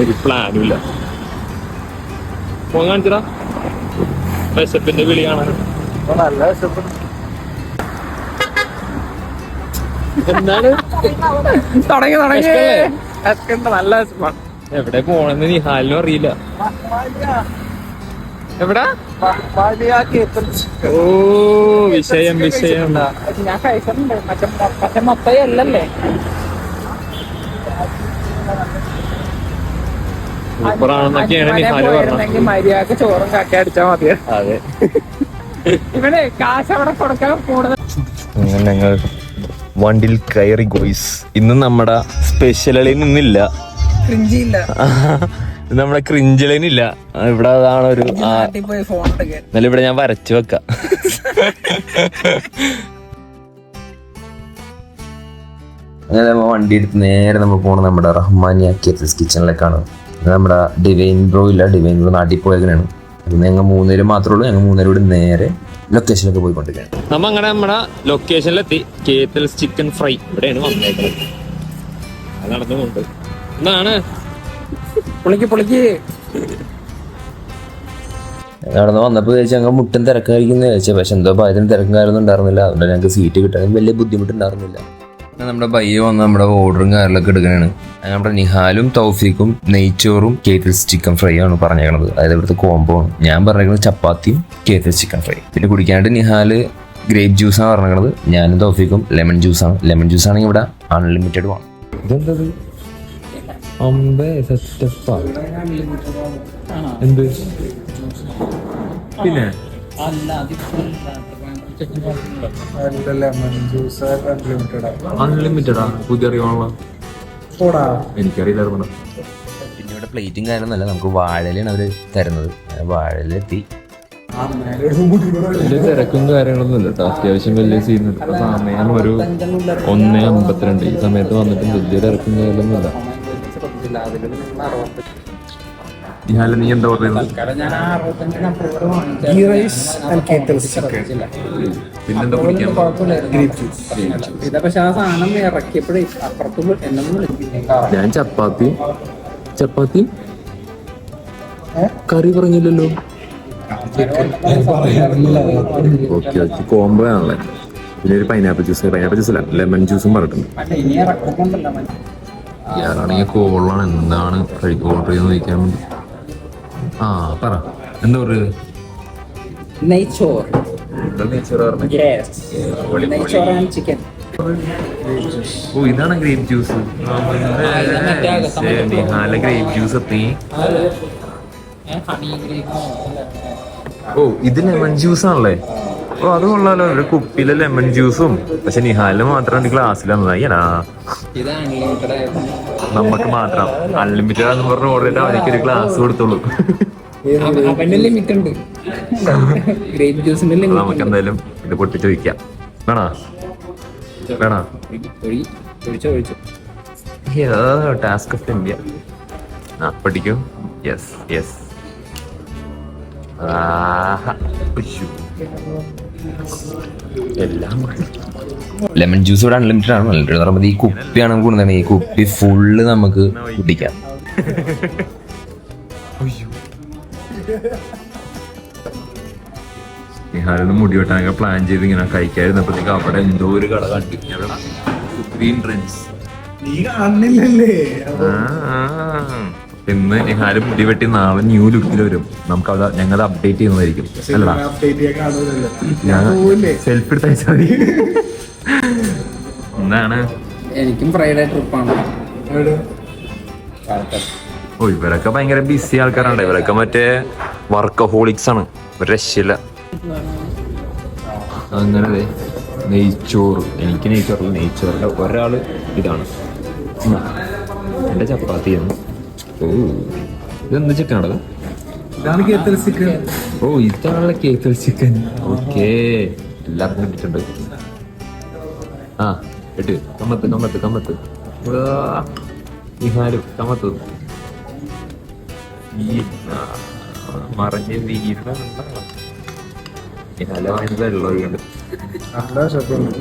ഒരു പ്ലാനും ഇല്ല പോകാൻ കാണിച്ചടാ വിശപ്പിന്റെ വിളി കാണാൻ നല്ല വിശപ്പ് എന്താണ് തുടങ്ങി തുടങ്ങി നല്ല വിശപ്പാണ്. എവിടെ പോണെന്ന് നിഹാലിനും അറിയില്ല. എവിടാ? ഓ വിഷയം വിഷയം. ഞാൻ കഴിച്ചിട്ടുണ്ട്. മറ്റേ മൊ- മറ്റേ മൊത്തം അല്ലല്ലേ സൂപ്പറാണെന്നൊക്കെയാണ് നിഹാൽ പറഞ്ഞത്. മര്യാദയ്ക്ക് ചോറും കക്കി അടിച്ചാ മതി അതെ. ഇവനെ കാശ് അവിടെ കൊടുക്കാൻ കൂടുതൽ അങ്ങനെ ഞങ്ങൾ വണ്ടിയിൽ കയറി ഗോയ്സ്. ഇന്ന് നമ്മുടെ സ്പെഷ്യലിൽ നിന്നില്ല. നമ്മുടെ ക്രിഞ്ചലിനില്ല ഇവിടെ അതാണ് ഒരു എന്നാലും ഇവിടെ ഞാൻ വരച്ചു വെക്ക. അങ്ങനെ നമ്മൾ വണ്ടി എടുത്ത് നേരെ നമ്മൾ പോകണം നമ്മുടെ റഹ്മാനിയ യാക്കിയസ് കിച്ചണിലേക്കാണ് നമ്മുടെ ഡിവൈൻ ബ്രോ ഇല്ല ഡിവൈൻ ബ്രോ നാട്ടിൽ പോയേക്കണാണ് അപ്പം ഞങ്ങൾ മൂന്നുപേര് മാത്രമേ ഉള്ളൂ. ഞങ്ങൾ മൂന്നുപേരും കൂടി നേരെ ലൊക്കേഷനിലേക്ക് പോയിക്കൊണ്ടിരിക്കുകയാണ്. നമ്മ അങ്ങനെ നമ്മുടെ ലൊക്കേഷനിലെത്തി കേത്തൽസ് ചിക്കൻ ഫ്രൈ ഇവിടെയാണ് വന്നേക്കുന്നത് അത് നടന്നുകൊണ്ട്. എന്താണ് പുളിക്ക് പുളിക്ക്. നടന്ന് വന്നപ്പോൾ ചോദിച്ചാൽ ഞങ്ങൾ മുട്ടും തിരക്കായിരിക്കും ചോദിച്ചാൽ പക്ഷെ എന്തോ ഭയത്തിന് തിരക്കും കാര്യമൊന്നും ഉണ്ടായിരുന്നില്ല. അതുകൊണ്ട് ഞങ്ങൾക്ക് സീറ്റ് കിട്ടാൻ വലിയ ബുദ്ധിമുട്ടുണ്ടായിരുന്നില്ല. നമ്മുടെ ബയ്യ വന്ന് നമ്മുടെ ഓർഡറും കാര്യങ്ങളൊക്കെ എടുക്കണാണ്. നമ്മുടെ നിഹാലും തൗഫീഖും നെയ്ച്ചോറും കേറ്റിൽസ് ചിക്കൻ ഫ്രൈ ആണ് പറഞ്ഞേക്കണത്. അതായത് ഇവിടുത്തെ കോംബോ ആണ്. ഞാൻ പറഞ്ഞേക്കുന്നത് ചപ്പാത്തിയും കേറ്റിൽസ് ചിക്കൻ ഫ്രൈ പിന്നെ കുടിക്കാനായിട്ട് നിഹാൽ ഗ്രേപ്പ് ജ്യൂസാണ് പറഞ്ഞേക്കണത്. ഞാനും തൗഫീഖും ലെമൺ ജ്യൂസാണ് ലെമൺ ജ്യൂസ് ആണെങ്കിൽ ഇവിടെ അൺലിമിറ്റഡ് ആണ് ഇതെന്തത്? അമ്പേ സെറ്റപ്പാ എന്ത്? പിന്നെ? അൺലിമിറ്റഡാ പുതിയ അറിയാനുള്ള എനിക്കറിയില്ലായിരുന്നു പിന്നെ ഇവിടെ പ്ലേറ്റും കാര്യമൊന്നുമല്ല നമുക്ക് വാഴയിലാണ് അവർ തരുന്നത്. വാഴയിലെത്തി. വലിയ തിരക്കും കാര്യങ്ങളൊന്നും ഇല്ല കേട്ടോ അത്യാവശ്യം വലിയ സീൻ സമയം ഒരു ഒന്നേ അമ്പത്തിരണ്ട്. ഈ സമയത്ത് വന്നിട്ടും വലിയ തിരക്കും കാര്യമൊന്നും ഇല്ല. എന്താ പറയുന്നത്? ഞാൻ അറുപത്തഞ്ച് പിന്നെന്താ കുടിക്കാൻ? ചപ്പാത്തി. ചപ്പാത്തി? കറി പറഞ്ഞില്ലല്ലോ. Okay okay. കോംബോ ആണല്ലേ. പിന്നെ ഒരു പൈനാപ്പിൾ ജ്യൂസ്. പൈനാപ്പിൾ ജ്യൂസ് അല്ല ലെമൺ ജ്യൂസും പറഞ്ഞിട്ടുണ്ട്. ഇയാളാണെങ്കിൽ കോളാണ് എന്താണ് കഴിക്കുക ഓർഡർ ചെയ്യുന്നത് ചോദിക്കാൻ വേണ്ടി. ആ പറ. എന്താ പറയുക ആൻഡ് ചിക്കൻ ഓ ഇതാണ് grape juice Nihala grape juice എത്തി ഓ ഇത് ലെമൺ ജ്യൂസ് ആണല്ലേ? ഓ അത് കൊള്ളാലോ. ഒരു കുപ്പിയിലെ ലെമൺ ജ്യൂസും പക്ഷെ നിഹാലിന് മാത്രം അൺലിമിറ്റഡ് ആയിരുന്നു നമുക്ക് മാത്രം. അൺലിമിറ്റഡ് ആണെന്ന് പറഞ്ഞ ഓർഡർ ചെയ്താൽ അവനിക്ക് ഒരു ഗ്ലാസ് അപ്പൊ ലിമിറ്റ് നമുക്ക് എന്തായാലും ഇത് പൊട്ടിച്ച് വയ്ക്കാം വേണോ? വേണോ? ടാസ്ക് ഓഫ് ഇന്ത്യ ആ പഠിക്കൂ യെസ് യെസ് എല്ലാം ലെമൺ ജ്യൂസ് ഇവിടെ അൺലിമിറ്റഡ് ആണ്. അൺലിമിറ്റഡ് പറയുമ്പോൾ ഈ കുപ്പിയാണ് നമുക്ക് കൊണ്ടുതന്നെ ഈ കുപ്പി ഫുള്ള് നമുക്ക് കുടിക്കാം. നിഹാലിന് മുടി വെട്ടാനൊക്കെ പ്ലാൻ ചെയ്ത് ഇങ്ങനെ കഴിക്കാതിരുന്നപ്പോഴത്തേക്ക് അവിടെ എന്തോ ഒരു കട കണ്ടു. നീ കാണുന്നില്ലല്ലേ? ഇന്ന് എങ്ങാനും മുടി വെട്ടി നാളെ ന്യൂ ലുക്കിൽ വരും. നമുക്ക് അവിടെ ഞങ്ങൾ അപ്ഡേറ്റ് ചെയ്യുന്നതായിരിക്കും. അല്ലടാ? അപ്ഡേറ്റ് ചെയ്യാൻ കാണുന്നില്ലല്ലോ ഞാൻ പോവില്ലേ? സെൽഫി എടുത്ത് അയച്ചാൽ മതി. എന്താണ്? എനിക്കും ഫ്രൈഡേ ട്രിപ്പാണ്? ഓ ഇവരൊക്കെ ഭയങ്കര ബിസി ആൾക്കാരാണ്. ഇവരൊക്കെ മറ്റേ വർക്കഹോളിക്സ് ആണ്. രക്ഷയില്ല. അങ്ങനെ നെയ്ച്ചോറ്. എനിക്ക് നെയ്ച്ചോറില്ല. നെയ്ച്ചോറിന്റെ ഒരാൾ ഇതാണ്. ഉം. എന്റെ ചപ്പാത്തിയാണ്. ഇതെന്ത് ചിക്കനാണത് ഇതാണ് കേത്തൽ ചിക്കൻ. ഓ ഇതാണല്ലേ കേക്കൽ ചിക്കൻ. ഓക്കേ. എല്ലാവർക്കും കിട്ടിയിട്ടുണ്ട്. ആ എട്ട് കമ്മത്ത് കമ്മത്ത് കമ്മത്ത്. നിഹാലും കമ്മത്ത് ഈ ആ, മറഞ്ഞ് നിഹാല വാങ്ങുന്നത് വെള്ളം ഒഴിക്കണ്ട് നല്ല വിശപ്പുണ്ട്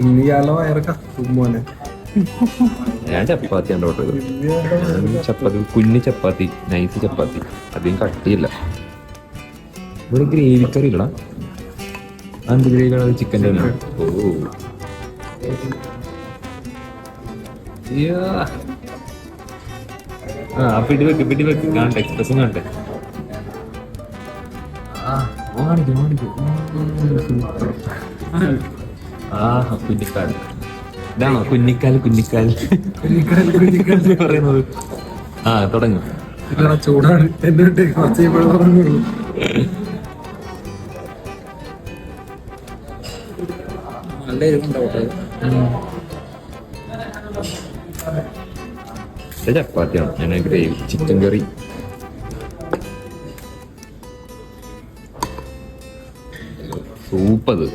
ഇന്ന് ഇയാളെ വയറൊക്കെ കത്തും ഞാൻ ചപ്പാത്തിയാണ് ഓർഡർ ചെയ്തത്. ചപ്പാത്തി കുഞ്ഞു ചപ്പാത്തി നൈസ് ചപ്പാത്തി. അധികം കട്ടിയില്ല. ഇവിടെ ഗ്രേവി കറി ഇല്ലടാ എന്ത് ചിക്കൻ ചിക്കന്റെ ഓ. യ്യാ. ആ പിടി വെക്ക് പിടി വെക്ക്. കാണട്ടെ എക്സ്പ്രസും കാണട്ടെ. ആ കാണിക്കും ആ കുഞ്ഞിക്കാൽ ഇതാണോ? കുഞ്ഞിക്കാൽ കുഞ്ഞിക്കാൽ. കുഞ്ഞിക്കാൽ കുഞ്ഞിക്കാൽ. എന്ന് പറയുന്നത്. ആ തുടങ്ങും. ചൂടാണ്. എന്നിട്ട് കുറച്ച് തുടങ്ങുള്ളൂ. നല്ല ചപ്പാത്തിയാണ്. ഞാൻ ഗ്രേവി ചിക്കൻ കറി. സൂപ്പത്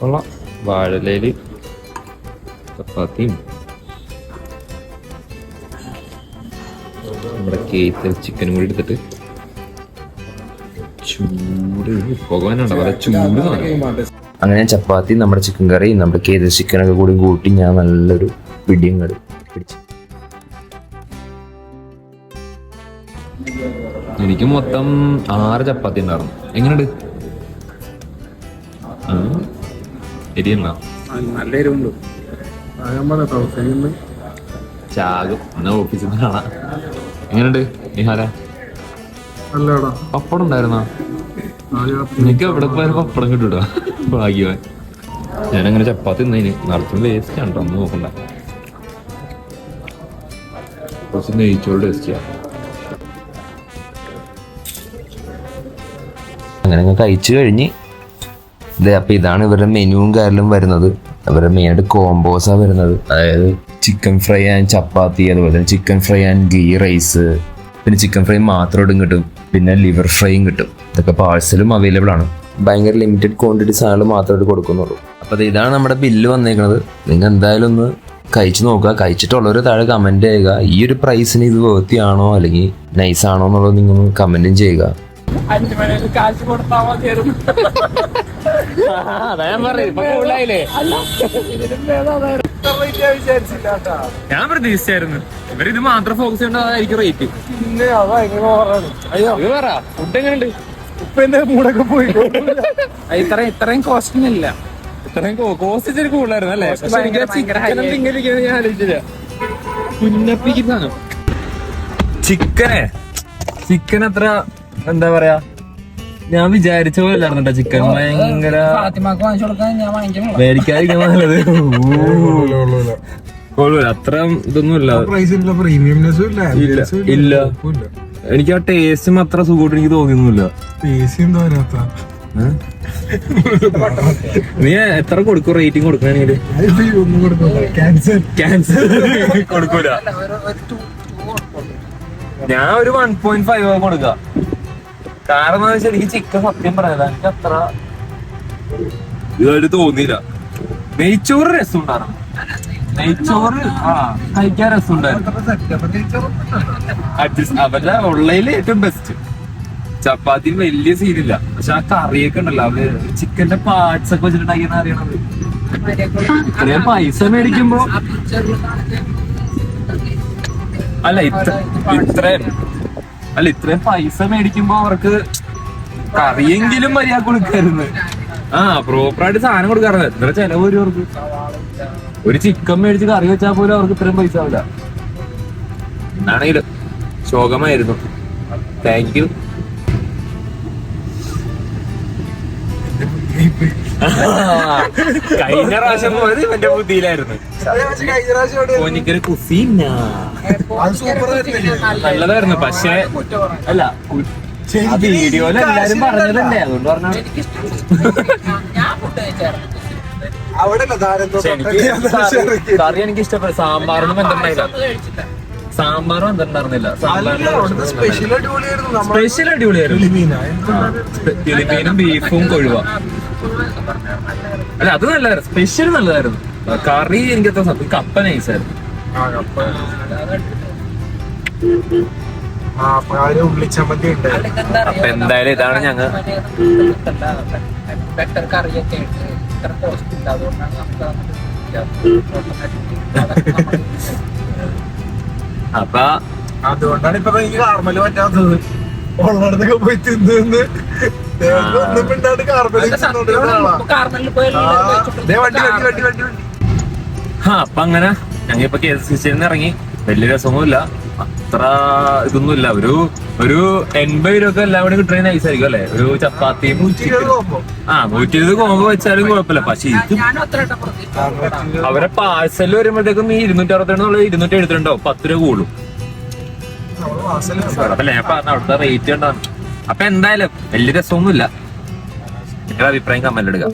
കൊള്ളാം വാഴലയിൽ ചപ്പാത്തിയും നമ്മുടെ കേത്ത് ചിക്കനും കൂടി എടുത്തിട്ട് ചൂട് പോകാനുണ്ടോ. വളരെ ചൂട് സാധനം അങ്ങനെ ചപ്പാത്തി നമ്മുടെ ചിക്കൻ കറി നമ്മുടെ കേത് ചിക്കനൊക്കെ കൂടി കൂട്ടി ഞാൻ നല്ലൊരു പിടിയും കടി പിടിച്ചു. എനിക്ക് മൊത്തം ആറ് ചപ്പാത്തി ഉണ്ടായിരുന്നു. എങ്ങനെയുണ്ട്? ആ, എരിയണ്ണ നല്ല എരിവുണ്ട്. ഞാൻ ചാകും എന്നാ ഓഫീസിൽ നിന്ന് കാണാം. എങ്ങനെയുണ്ട് നിഹാല അല്ലടാ പപ്പടം ഉണ്ടായിരുന്നോ? എനിക്ക് എവിടെ പോയാലും പപ്പടം കിട്ടൂടാ ഭാഗ്യവാൻ. ഞാനങ്ങനെ ചപ്പാത്തി തിന്നതിന് നടത്തും വേസ്റ്റ് ആണ് ഒന്ന് നോക്കണ്ട. കുറച്ച് നെയ്ച്ചോട് ടേസ്റ്റ് ചെയ്യാം. അങ്ങനെ അങ്ങ് കഴിച്ചു കഴിഞ്ഞ് ഇത് അപ്പൊ ഇതാണ് ഇവരുടെ മെനുവും കാര്യങ്ങളും വരുന്നത്. അവരുടെ മെയിനായിട്ട് കോംബോസാണ് വരുന്നത്. അതായത് ചിക്കൻ ഫ്രൈ ആൻഡ് ചപ്പാത്തി അതുപോലെ തന്നെ chicken fry and ghee rice പിന്നെ ചിക്കൻ ഫ്രൈ മാത്രം കിട്ടും. പിന്നെ ലിവർ ഫ്രൈയും കിട്ടും. ഇതൊക്കെ പാഴ്സലും അവൈലബിൾ ആണ്. ഭയങ്കര ലിമിറ്റഡ് ക്വാണ്ടിറ്റി സാധനങ്ങൾ മാത്രമായിട്ട് കൊടുക്കുന്നുള്ളൂ. അപ്പോൾ ഇതാണ് നമ്മുടെ ബില്ല് വന്നേക്കുന്നത് നിങ്ങൾ എന്തായാലും ഒന്ന് കഴിച്ചു നോക്കുക. കഴിച്ചിട്ടുള്ളവർ താഴെ കമന്റ് ചെയ്യുക. ഈ ഒരു പ്രൈസിന് ഇത് വേർത്തിയാണോ അല്ലെങ്കിൽ നൈസാണോ എന്നുള്ളത് നിങ്ങൾ കമന്റും ചെയ്യുക. അഞ്ചു മണിയിൽ കാശ് കൊടുത്താ മതിയായിരുന്നു ഞാൻ പ്രതീക്ഷിച്ചായിരുന്നു. ഇവരിത് മാത്രം ഫോക്കസ് ചെയ്യേണ്ടതായിരിക്കും റേറ്റ് അയ്യോ. ഇത് പറ ഫുഡ് എങ്ങനെയുണ്ട്? ഇപ്പൊ എന്റെ മൂടൊക്കെ പോയി. ഇത്ര ഇത്രയും കോസ്റ്റിംഗ് ഇല്ല. ഇത്രയും കോസ്റ്റ് ഇച്ചിരി കൂടുതലായിരുന്നു അല്ലേ? ഭയങ്കര- ഭയങ്കര ഞാൻ ആലോചിച്ചില്ല. കുഞ്ഞപ്പിക്ക് സാധനം. ചിക്കനെ? ചിക്കൻ അത്ര എന്താ പറയാ? ഞാൻ വിചാരിച്ച പോലെ അല്ലായിരുന്നു ചിക്കൻ. ഭയങ്കര മേടിക്കാതിരിക്കാൻ നല്ലത് അത്ര ഇതൊന്നും ഇല്ല. എനിക്ക് ആ ടേസ്റ്റും അത്ര സുഖമായിട്ട് എനിക്ക് തോന്നിയൊന്നുമില്ല. AC എന്താ വരാത്ത നീ എത്ര കൊടുക്കും റേറ്റിംഗ് കൊടുക്കണെങ്കിൽ ക്യാൻസർ കൊടുക്കൂല. ഞാൻ ഒരു വൺ പോയിന്റ് ഫൈവ് കൊടുക്ക. കാരണം എന്താ വെച്ചാൽ ഈ ചിക്കൻ സത്യം പറയാ എനിക്ക് അത്ര ഇതായിട്ട് തോന്നിയില്ല. നെയ്ച്ചോറ് രസം ഉണ്ടായിരുന്നു നെയ്ച്ചോറ് ആ കഴിക്കാൻ രസം അവരുടെ ഉള്ളതിൽ ഏറ്റവും ബെസ്റ്റ് ചപ്പാത്തി വലിയ സീനില്ല പക്ഷെ ആ കറിയൊക്കെ ഉണ്ടല്ലോ അവർ ചിക്കന്റെ പാർട്സ് ഒക്കെ വെച്ചിട്ടുണ്ടാക്കിയെന്ന് അറിയണത്. പൈസ മേടിക്കുമ്പോ അല്ല ഇത്ര ഇത്രയും. അല്ല ഇത്രയും പൈസ മേടിക്കുമ്പോ അവർക്ക് കറിയെങ്കിലും മര്യാദ കൊടുക്കായിരുന്നു. ആ പ്രോപ്പറായിട്ട് സാധനം കൊടുക്കാറുണ്ട്. എത്ര ചെലവ് വരും അവർക്ക്. ഒരു ചിക്കൻ മേടിച്ച് കറി വെച്ചാൽ പോലും അവർക്ക് ഇത്രയും പൈസ ആവില്ല. എന്നാണെങ്കിലും ശോകമായിരുന്നു. താങ്ക് യു കഴിഞ്ഞ പ്രാവശ്യം പോയത് ഇവന്റെ ബുദ്ധിയിലായിരുന്നു. ഓനിക്കൊരു കുസീന. നല്ലതായിരുന്നു. പക്ഷേ അല്ല വീഡിയോയിൽ എല്ലാരും പറഞ്ഞതല്ലേ അതുകൊണ്ട് പറഞ്ഞു എനിക്ക് കറി- കറി എനിക്ക് ഇഷ്ടപ്പെട്ടു സാമ്പാറിനും എന്തുണ്ടായില്ല. സാമ്പാറും എന്തുണ്ടായിരുന്നില്ല. സാമ്പാറിന് സ്പെഷ്യൽ അടിപൊളിയായിരുന്നു. സ്പെഷ്യൽ അടിപൊളിയായിരുന്നു. ബീഫും കൊഴുവ. അല്ല അത് നല്ലതായിരുന്നു. സ്പെഷ്യൽ നല്ലതായിരുന്നു. കറി എനിക്ക് അത്ര സത്യം കപ്പ നൈസായിരുന്നു ആ അപ്പൊ എന്തായാലും ഇതാണ് ഞങ്ങൾ ബെറ്റർ കറിയൊക്കെ ഉണ്ട്. ഇത്ര കോസ്റ്റ് ഉണ്ട് അതുകൊണ്ടാണ് നമുക്ക് അപ്പൊ അതുകൊണ്ടാണ് ഇപ്പൊ എനിക്ക് കാർമൽ പറ്റാത്തത്. ഉള്ളിടത്തൊക്കെ പോയി തിന്ന് അപ്പൊ അങ്ങനെ ഞങ്ങൾ ഇപ്പൊ കെ എസ് സി സിയിൽ ഇറങ്ങി. വലിയ രസമൊന്നുമില്ല. അത്ര ഇതൊന്നുമില്ല. ഒരു ഒരു എൺപത് രൂപ എല്ലാം കൂടി കിട്ടുന്ന നൈസ് ആയിരിക്കും അല്ലെ? ഒരു ചപ്പാത്തിയും ആ നൂറ്റി ഇരുപത് കോമ്പ് വെച്ചാലും കുഴപ്പമില്ല. പക്ഷെ ഇത് അവരെ പാഴ്സൽ വരുമ്പോഴത്തേക്കും ഈ ഇരുന്നൂറ്റി അറുപത്തിരണ്ട് ഇരുന്നൂറ്റി എഴുപത്തിരണ്ടോ? പത്ത് രൂപ കൂടും. റേറ്റ് അപ്പൊ എന്തായാലും വലിയ രസമൊന്നുമില്ല. നിങ്ങളുടെ അഭിപ്രായം കമന്റ് എടുക്കാം